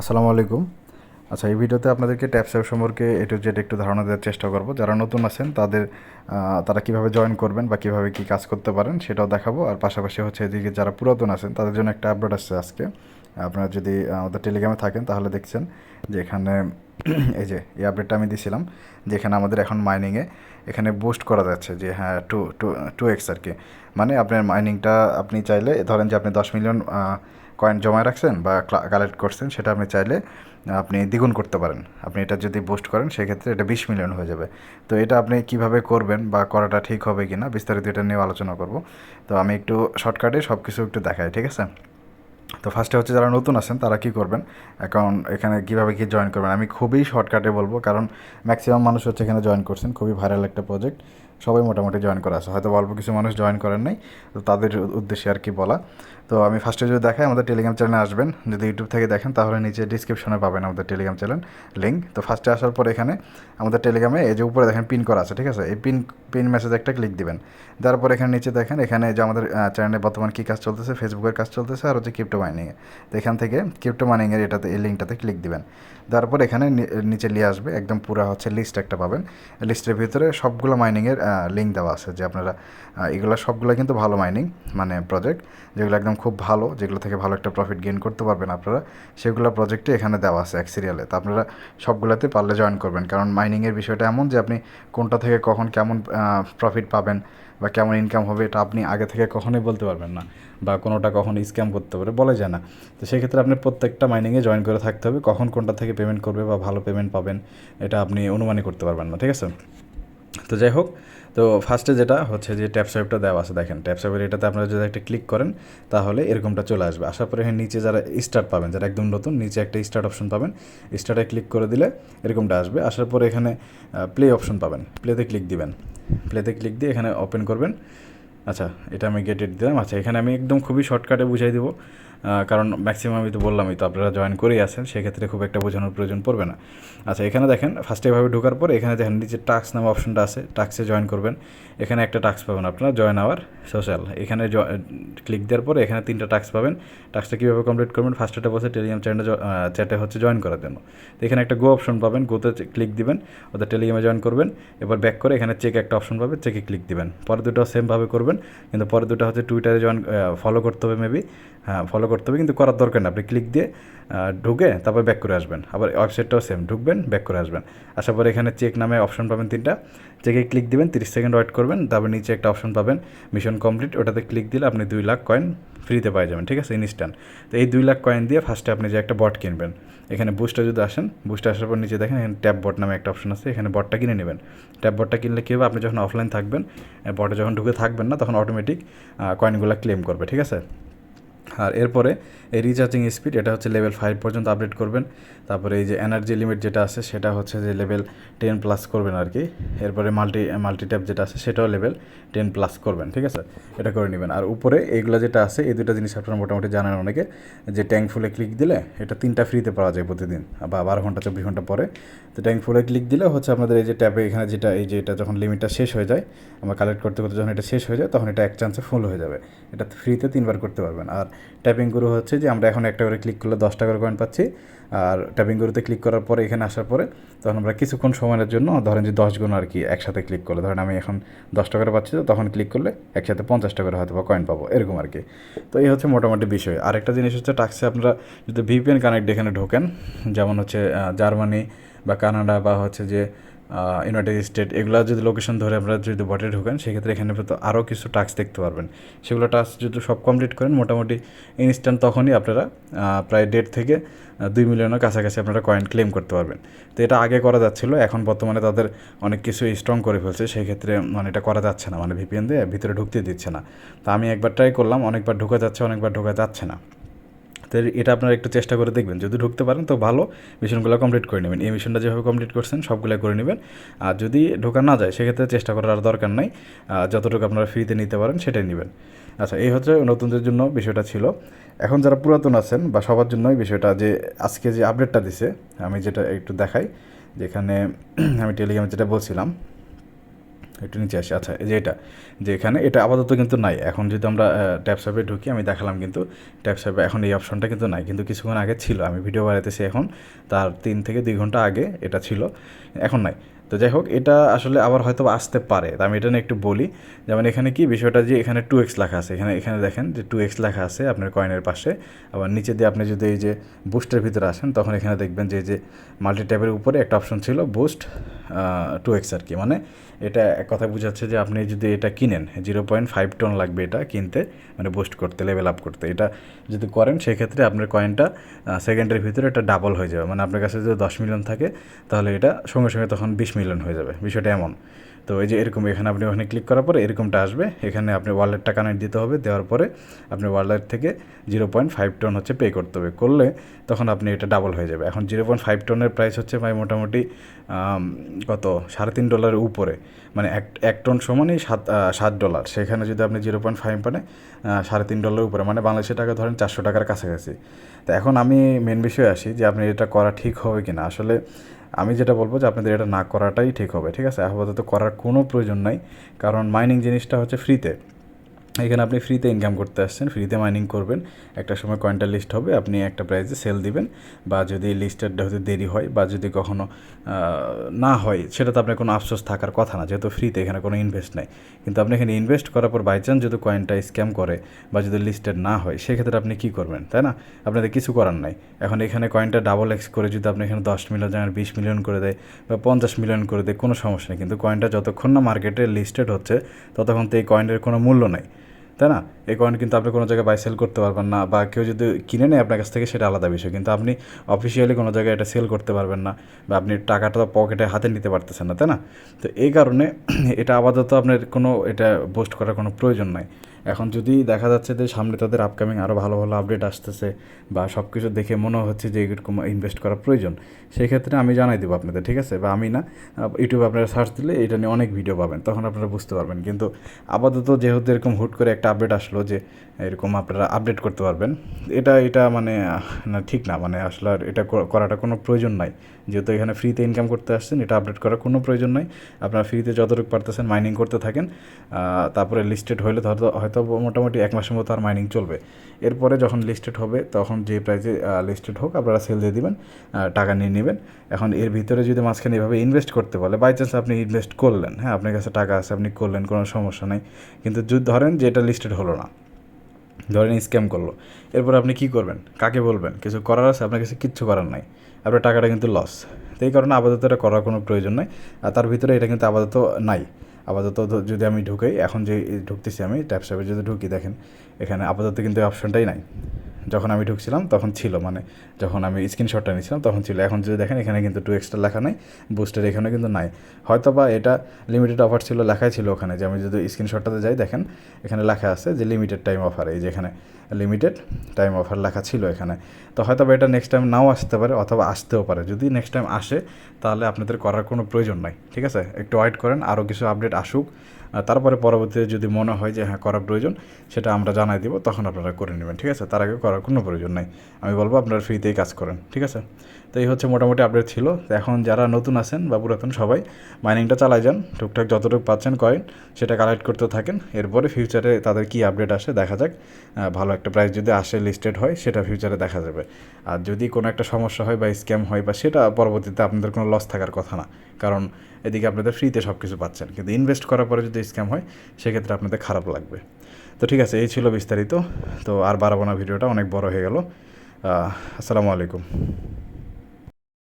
আসসালামু আলাইকুম। আচ্ছা এই ভিডিওতে আপনাদেরকে ট্যাপসের সম্পর্কে এটু যেটা একটু ধারণা দেওয়ার চেষ্টা করব। যারা নতুন আছেন, তাদের তারা কীভাবে জয়েন করবেন বা কীভাবে কি কাজ করতে পারেন সেটাও দেখাবো। আর পাশাপাশি হচ্ছে এদিকে যারা পুরাতন আছেন, তাদের জন্য একটা আপডেট আসছে আজকে। আপনারা যদি আমাদের টেলিগ্রামে থাকেন, তাহলে দেখছেন যে এখানে এই যে, এই আপডেটটা আমি দিছিলাম যেখানে আমাদের এখন মাইনিংয়ে এখানে বুস্ট করা যাচ্ছে যে হ্যাঁ টু টু টু এক্স আর কি। মানে আপনার মাইনিংটা আপনি চাইলে, ধরেন যে আপনি দশ মিলিয়ন কয়েন জমা রাখছেন বা কালেক্ট করছেন, সেটা আপনি চাইলে আপনি দ্বিগুণ করতে পারেন। আপনি এটা যদি বুস্ট করেন, সেক্ষেত্রে এটা বিশ মিলিয়ন হয়ে যাবে। তো এটা আপনি কীভাবে করবেন বা করাটা ঠিক হবে কি না বিস্তারিত এটা নিয়ে আলোচনা করব। তো আমি একটু শর্টকাটে সব কিছু একটু দেখাই, ঠিক আছে? তো ফার্স্টে হচ্ছে যারা নতুন আছেন, তারা কি করবেন? অ্যাকাউন্ট এখানে কীভাবে কি জয়েন করবেন? আমি খুবই শর্টকাটে বলব, কারণ ম্যাক্সিমাম মানুষ হচ্ছে এখানে জয়েন করছেন। খুবই ভাইরাল একটা প্রজেক্ট সবাই মোটামুটি জয়েন করা আছে। হয়তো অল্প কিছু মানুষ জয়েন করেন নাই, তো তাদের উদ্দেশ্যে আর কি বলা। তো আমি ফার্স্টে যদি দেখাই, আমাদের টেলিগ্রাম চ্যানেলে আসবেন। যদি ইউটিউব থেকে দেখেন, তাহলে নিচে ডিসক্রিপশনে পাবেন আমাদের টেলিগ্রাম চ্যানেল লিঙ্ক তো ফার্স্টে আসার পর এখানে আমাদের টেলিগ্রামে এই যে উপরে দেখেন পিন করা আছে, ঠিক আছে? এই পিন পিন মেসেজ একটা ক্লিক দিবেন। তারপর এখানে নিচে দেখেন, এখানে যে আমাদের চ্যানেলে বর্তমান কী কাজ চলতেছে ফেসবুকের কাজ চলতেছে, আর হচ্ছে ক্রিপ্টো মাইনিংয়ে তো এখান থেকে ক্রিপ্টো মাইনিংয়ের এটাতে, এই লিঙ্কটাতে ক্লিক দিবেন। তারপর এখানে নিচে নিয়ে আসবে, একদম পুরো হচ্ছে লিস্ট একটা পাবেন। লিস্টের ভিতরে সবগুলো মাইনিংয়ের লিঙ্ক দেওয়া আছে যে আপনারা এগুলো সবগুলো কিন্তু ভালো মাইনিং মানে প্রজেক্ট যেগুলো একদম খুব ভালো, যেগুলো থেকে ভালো একটা প্রফিট গেইন করতে পারবেন আপনারা, সেগুলো প্রজেক্টে এখানে দেওয়া আছে এক সিরিয়ালে তো আপনারা সবগুলোতে পারলে জয়েন করবেন, কারণ মাইনিংয়ের বিষয়টা এমন যে আপনি কোনটা থেকে কখন কেমন প্রফিট পাবেন বা কেমন ইনকাম হবে এটা আপনি আগে থেকে কখনোই বলতে পারবেন না, বা কোনোটা কখন স্ক্যাম করতে পারে বলা যায় না। তো সেক্ষেত্রে আপনি প্রত্যেকটা মাইনিংয়ে জয়েন করে থাকতে হবে, কখন কোনটা থেকে পেমেন্ট করবে বা ভালো পেমেন্ট পাবেন, এটা আপনি অনুমানই করতে পারবেন না, ঠিক আছে? তো যাই হোক, তো ফার্স্টে যেটা হচ্ছে যে ট্যাপ সাইপটা দেওয়া আছে, দেখেন, ট্যাপ সাইপের এটাতে আপনারা যদি একটা ক্লিক করেন, তাহলে এরকমটা চলে আসবে। আসার পরে এখানে নিচে যারা স্টার্ট পাবেন, যারা একদম নতুন, নিচে একটা স্টার্ট অপশন পাবেন। স্টার্টে ক্লিক করে দিলে এরকমটা আসবে। আসার পরে এখানে প্লে অপশন পাবেন। প্লেতে ক্লিক দিবেন। প্লেতে ক্লিক দিয়ে এখানে ওপেন করবেন। আচ্ছা এটা আমি গেট এড দিলাম। আচ্ছা এখানে আমি একদম খুবই শর্টকাটে বুঝাই দেবো। কারণ ম্যাক্সিমাম আমি তো বললামই তো আপনারা জয়েন করেই আছেন, সেক্ষেত্রে খুব একটা বোঝানোর প্রয়োজন পড়বে না। আচ্ছা এখানে দেখেন ফার্স্টে এভাবে ঢোকার পর এখানে দেখেন নিচে টাক্স নামে অপশনটা আছে টাক্সে জয়েন করবেন। এখানে একটা টাক্স পাবেন আপনারা জয়েন আওয়ার সোশ্যাল এখানে ক্লিক দেওয়ার পরে এখানে তিনটা টাক্স পাবেন। টাক্সটা কীভাবে কমপ্লিট করবেন ফার্স্টটা বসে টেলিগ্রাম চ্যানেলে চ্যাটে হচ্ছে জয়েন করার জন্য। তো এখানে একটা গো অপশন পাবেন গোতে ক্লিক দিবেন, ওদের টেলিগ্রামে জয়েন করবেন। এবার ব্যাক করে এখানে চেক একটা অপশন পাবে চেকে ক্লিক দিবেন। পরে দুটো সেমভাবে করবেন, কিন্তু পরে দুটো হচ্ছে টুইটারে জয়েন ফলো করতে হবে মেবি ফলো করতে হবে, কিন্তু করার দরকার না আপনি ক্লিক দিয়ে ঢুকে তারপর ব্যাক করে আসবেন। আবার ওয়েবসাইটটাও সেম ঢুকবেন ব্যাক করে আসবেন। আসার পরে এখানে চেক নামে অপশন পাবেন তিনটা। চেকে ক্লিক দিবেন, তিরিশ সেকেন্ড ওয়েট করবেন, তারপর নিচে একটা অপশন পাবেন মিশন কমপ্লিট ওটাতে ক্লিক দিলে আপনি দুই লাখ কয়েন ফ্রিতে পাওয়া যাবেন, ঠিক আছে? ইনস্ট্যান্ট তো এই দুই লাখ কয়েন দিয়ে ফার্স্টে আপনি যে একটা বট কিনবেন, এখানে বুস্টে যদি আসেন বুস্টে আসার পর নিচে দেখেন, এখানে ট্যাব বট নামে একটা অপশন আছে, এখানে বটটা কিনে নেবেন। ট্যাব বটটা কিনলে কী হবে? আপনি যখন অফলাইন থাকবেন বটে যখন ঢুকে থাকবেন না, তখন অটোমেটিক কয়েনগুলো ক্লেম করবে, ঠিক আছে? আর এরপরে এই রিচার্জিং স্পিড এটা হচ্ছে লেভেল ফাইভ পর্যন্ত আপডেট করবেন। তারপরে এই যে এনার্জি লিমিট যেটা আছে, সেটা হচ্ছে যে লেভেল টেন প্লাস করবেন আর কি এরপরে মাল্টি মাল্টি ট্যাপ যেটা আছে, সেটাও লেভেল টেন প্লাস করবেন, ঠিক আছে? এটা করে নেবেন। আর উপরে এইগুলো যেটা আছে, এই দুটো জিনিস আপনারা মোটামুটি জানেন অনেকে, যে ট্যাঙ্ক ফুলে ক্লিক দিলে এটা তিনটা ফ্রিতে পাওয়া যায় প্রতিদিন, বা বারো ঘণ্টা, চব্বিশ ঘণ্টা পরে। তো ট্যাঙ্ক ফুলে ক্লিক দিলে হচ্ছে আপনাদের এই যে ট্যাপে এখানে যেটা, এই যে এটা যখন লিমিটটা শেষ হয়ে যায়, আমরা কালেক্ট করতে করতে যখন এটা শেষ হয়ে যায়, তখন এটা এক চান্সে ফুল হয়ে যাবে। এটা ফ্রিতে তিনবার করতে পারবেন। আর ট্যাপিং গুরু হচ্ছে যে আমরা এখন একটা করে ক্লিক করলে দশ টাকার কয়েন পাচ্ছি। আর ট্যাপিং গুরুতে ক্লিক করার পরে, এখানে আসার পরে, তখন আমরা কিছুক্ষণ সময়ের জন্য ধরেন যে দশ গুণ আর কি একসাথে ক্লিক করলে, ধরেন আমি এখন দশ টাকার পাচ্ছি তো তখন ক্লিক করলে একসাথে পঞ্চাশ টাকার হয়তো বা কয়েন পাবো, এরকম আর কি। তো এই হচ্ছে মোটামুটি বিষয়। আরেকটা জিনিস হচ্ছে টাক্সে আপনারা যদি ভিপিএন কানেক্ট এখানে ঢোকেন, যেমন হচ্ছে জার্মানি বা কানাডা বা হচ্ছে যে ইউনাইটেড স্টেট এগুলো যদি লোকেশন ধরে আপনারা যদি বটে ঢোকেন, সেক্ষেত্রে এখানে তো আরও কিছু টাস্ক দেখতে পারবেন। সেগুলো টাস্ক যদি সব কমপ্লিট করেন, মোটামুটি ইনস্ট্যান্ট তখনই আপনারা প্রায় দেড় থেকে দুই মিলিয়নের কাছাকাছি আপনারা কয়েন ক্লেম করতে পারবেন। তো এটা আগে করা যাচ্ছিল, এখন বর্তমানে তাদের অনেক কিছু স্ট্রং করে ফেলছে সেই ক্ষেত্রে মানে এটা করা যাচ্ছে না মানে ভিপিএন দিয়ে ভিতরে ঢুকতে দিচ্ছে না। তা আমি একবার ট্রাই করলাম, অনেকবার ঢোকা যাচ্ছে, অনেকবার ঢোকা যাচ্ছে না। তো এটা আপনারা একটু চেষ্টা করে দেখবেন। যদি ঢুকতে পারেন তো ভালো, মিশনগুলো কমপ্লিট করে নেবেন। এই মিশনটা যেভাবে কমপ্লিট করছেন, সবগুলো করে নেবেন। আর যদি ঢোকা না যায়, সেক্ষেত্রে চেষ্টা করার আর দরকার নাই। যতটুকু আপনারা ফ্রিতে নিতে পারেন, সেটাই নেবেন। আচ্ছা এই হচ্ছে নতুনদের জন্য বিষয়টা ছিল। এখন যারা পুরাতন আছেন বা সবার জন্যই বিষয়টা যে, আজকে যে আপডেটটা দিছে, আমি যেটা একটু দেখাই। যেখানে আমি টেলিগ্রামে যেটা বলছিলাম একটু নিচে আসি। আচ্ছা এই যে এটা, যে এখানে, এটা আপাতত কিন্তু নাই। এখন যদি আমরা ট্যাপ সাপে ঢুকি, আমি দেখালাম কিন্তু ট্যাপ সাপে এখন এই অপশনটা কিন্তু নাই। কিন্তু কিছুক্ষণ আগে ছিল, আমি ভিডিও বানাতেছি এখন। তার তিন থেকে দুই ঘণ্টা আগে এটা ছিল, এখন নাই। তো যাই হোক, এটা আসলে আবার হয়তো আসতে পারে। তা আমি এটা নিয়ে একটু বলি। যেমন এখানে কি বিষয়টা যে এখানে টু এক্স লেখা আছে। এখানে এখানে দেখেন যে টু এক্স লেখা আছে আপনার কয়েনের পাশে। আবার নিচে দিয়ে আপনি যদি এই যে বুস্টের ভিতরে আসেন, তখন এখানে দেখবেন যে এই যে মাল্টি ট্যাবের উপরে একটা অপশন ছিল বুস্ট টু এক্স আর কি। মানে এটা এক কথা বোঝাচ্ছে যে আপনি যদি এটা কিনেন জিরো পয়েন্ট ফাইভ টন লাগবে এটা কিনতে মানে বুস্ট করতে লেভেল আপ করতে। এটা যদি করেন, সেক্ষেত্রে আপনার কয়েনটা সেকেন্ডের ভিতরে এটা ডাবল হয়ে যাবে। মানে আপনার কাছে যদি দশ মিলিয়ন থাকে, তাহলে এটা সঙ্গে সঙ্গে তখন বিশ মিলিয়ন হয়ে যাবে, বিষয়টা এমন। তো এই যে এরকম এখানে আপনি ওখানে ক্লিক করার পরে এরকমটা আসবে, এখানে আপনি ওয়ালেটটা কানেক্ট দিতে হবে, দেওয়ার পরে আপনি ওয়ালেট থেকে জিরো পয়েন্ট ফাইভ টন হচ্ছে পে করতে হবে। করলে তখন আপনি এটা ডাবল হয়ে যাবে। এখন জিরো পয়েন্ট ফাইভ টনের প্রাইস হচ্ছে ভাই মোটামুটি কত? সাড়ে তিন ডলারের উপরে। মানে এক এক টন সমানই সাত সাত ডলার সেখানে যদি আপনি জিরো পয়েন্ট ফাইভ মানে সাড়ে তিন ডলারের উপরে। মানে বাংলাদেশের টাকা ধরেন চারশো টাকার কাছাকাছি। তো এখন আমি মেন বিষয়ে আসি যে আপনি এটা করা ঠিক হবে কি না আসলে আমি যেটা বলব যে আপনাদের এটা না করাটাই ঠিক হবে, ঠিক আছে? আপাতত করার কোনো প্রয়োজন নাই, কারণ মাইনিং জিনিসটা হচ্ছে ফ্রিতে এখানে আপনি ফ্রিতে ইনকাম করতে আসছেন ফ্রিতে মাইনিং করবেন। একটা সময় কয়েনটা লিস্ট হবে, আপনি একটা প্রাইসে সেল দিবেন। বা যদি লিস্টেডটা হতে দেরি হয় বা যদি কখনো না হয়, সেটা তো আপনার কোনো আফসোস থাকার কথা না, যেহেতু ফ্রিতে এখানে কোনো ইনভেস্ট নেই। কিন্তু আপনি এখানে ইনভেস্ট করার পর বাই চান্স যদি কয়েনটা স্ক্যাম করে বা যদি লিস্টেড না হয়, সেক্ষেত্রে আপনি কী করবেন, তাই না? আপনাদের কিছু করার নাই। এখন এখানে কয়েনটা ডাবল এক্স করে যদি আপনি এখানে দশ মিলিয়ন জানেন বিশ মিলিয়ন করে দেয় বা পঞ্চাশ মিলিয়ন করে দেয়, কোনো সমস্যা নেই। কিন্তু কয়েনটা যতক্ষণ না মার্কেটে লিস্টেড হচ্ছে, ততক্ষণ তো এই কয়েনের কোনো মূল্য নেই। তাই না? এই কয়েন কিন্তু আপনি কোনো জায়গায় বাই সেল করতে পারবেন না বা কেউ যদি কিনে নেয় আপনার কাছ থেকে, সেটা আলাদা বিষয়। কিন্তু আপনি অফিসিয়ালি কোনো জায়গায় এটা সেল করতে পারবেন না বা আপনি টাকাটা তো পকেটে হাতে নিতে পারতেছেন না, তাই না? তো এই কারণে এটা আপাতত আপনার কোনো, এটা পোস্ট করার কোনো প্রয়োজন নাই। এখন যদি দেখা যাচ্ছে যে সামনে তাদের আপকামিং আরও ভালো ভালো আপডেট আসতেছে বা সব কিছু দেখে মনে হচ্ছে যে এরকম ইনভেস্ট করা প্রয়োজন সেই ক্ষেত্রে আমি জানাই দেবো আপনাদের, ঠিক আছে? বা আমি না ইউটিউবে আপনারা সার্চ দিলে এটা নিয়ে অনেক ভিডিও পাবেন, তখন আপনারা বুঝতে পারবেন। কিন্তু আপাতত যেহেতু এরকম হুট করে একটা আপডেট আসলো যে এরকম আপনারা আপডেট করতে পারবেন। এটা এটা মানে না, ঠিক না। মানে আসলে আর এটা করাটা কোনো প্রয়োজন নাই। যেহেতু এখানে ফ্রিতে ইনকাম করতে আসছেন, এটা আপডেট করার কোনো প্রয়োজন নাই। আপনারা ফ্রিতে যতটুকু পারতেছেন মাইনিং করতে থাকেন। তারপরে লিস্টেড হলে হয়তো হয়তো মোটামুটি এক মাসের মতো আর মাইনিং চলবে। এরপরে যখন লিস্টেড হবে, তখন যে প্রাইসে লিস্টেড হোক, আপনারা সেল দিয়ে দিবেন টাকা নিয়ে নেবেন। এখন এর ভিতরে যদি মাঝখানে এভাবে ইনভেস্ট করতে বলে বাই চান্স আপনি ইনভেস্ট করলেন হ্যাঁ আপনার কাছে টাকা আছে, আপনি করলেন, কোনো সমস্যা নেই। কিন্তু যদি ধরেন যে এটা লিস্টেড হলো না ধরেন স্ক্যাম করল। এরপর আপনি কি করবেন? কাকে বলবেন? কিছু করার আছে? আপনার কাছে কিচ্ছু করার নাই। আপনার টাকাটা কিন্তু লস তো এই কারণে আপাতত এটা করার কোনো প্রয়োজন নাই। আর তার ভিতরে এটা কিন্তু আপাতত নাই। আপাতত যদি আমি ঢুকাই, এখন যে ঢুকতেছি আমি ট্যাপ স্যাপে যদি ঢুকি, দেখেন, এখানে আপাতত কিন্তু অপশনটাই নাই। যখন আমি ঢুকছিলাম তখন ছিল মানে যখন আমি স্ক্রিনশটটা নিয়েছিলাম তখন ছিল। এখন যদি দেখেন এখানে কিন্তু টু এক্সট্রা লেখা নাই বুস্টার এখানে কিন্তু নাই। হয়তো বা এটা লিমিটেড অফার ছিল, লেখাই ছিল ওখানে যে আমি যদি স্ক্রিনশটটাতে যাই, দেখেন এখানে লেখা আছে যে লিমিটেড টাইম অফার এই যে এখানে লিমিটেড টাইম অফার লেখা ছিল এখানে। তো হয়তো বা এটা নেক্সট টাইম নাও আসতে পারে অথবা আসতেও পারে। যদি নেক্সট টাইম আসে, তাহলে আপনাদের করার কোনো প্রয়োজন নাই, ঠিক আছে? একটু ওয়েট করেন আরও কিছু আপডেট আসুক। তারপরে পরবর্তীতে যদি মনে হয় যে হ্যাঁ করার প্রয়োজন, সেটা আমরা জানাই দিব, তখন আপনারা করে নেবেন, ঠিক আছে? তার আগে করার কোনো প্রয়োজন নাই। আমি বলব আপনারা ফ্রিতেই কাজ করেন, ঠিক আছে? তো এই হচ্ছে মোটামুটি আপডেট ছিল। এখন যারা নতুন আছেন বা পুরাতন সবাই মাইনিংটা চালাই যান। টুকটাক যতটুকু পাচ্ছেন কয়েন, সেটা কালেক্ট করতে থাকেন। এরপরে ফিউচারে তাদের কি আপডেট আসে, দেখা যাক। ভালো একটা প্রাইস যদি আসে লিস্টেড হয়, সেটা ফিউচারে দেখা যাবে। আর যদি কোনো একটা সমস্যা হয় বা স্ক্যাম হয় বা সেটা পরবর্তীতে আপনাদের কোনো লস থাকার কথা না। কারণ এদিকে আপনাদের ফ্রিতে সব কিছু পাচ্ছেন। কিন্তু ইনভেস্ট করার পরে যদি স্ক্যাম হয়, সেক্ষেত্রে আপনাদের খারাপ লাগবে। তো ঠিক আছে, এই ছিল বিস্তারিত। তো আর বাড়াবো না ভিডিওটা, অনেক বড় হয়ে গেল। আসসালামু আলাইকুম।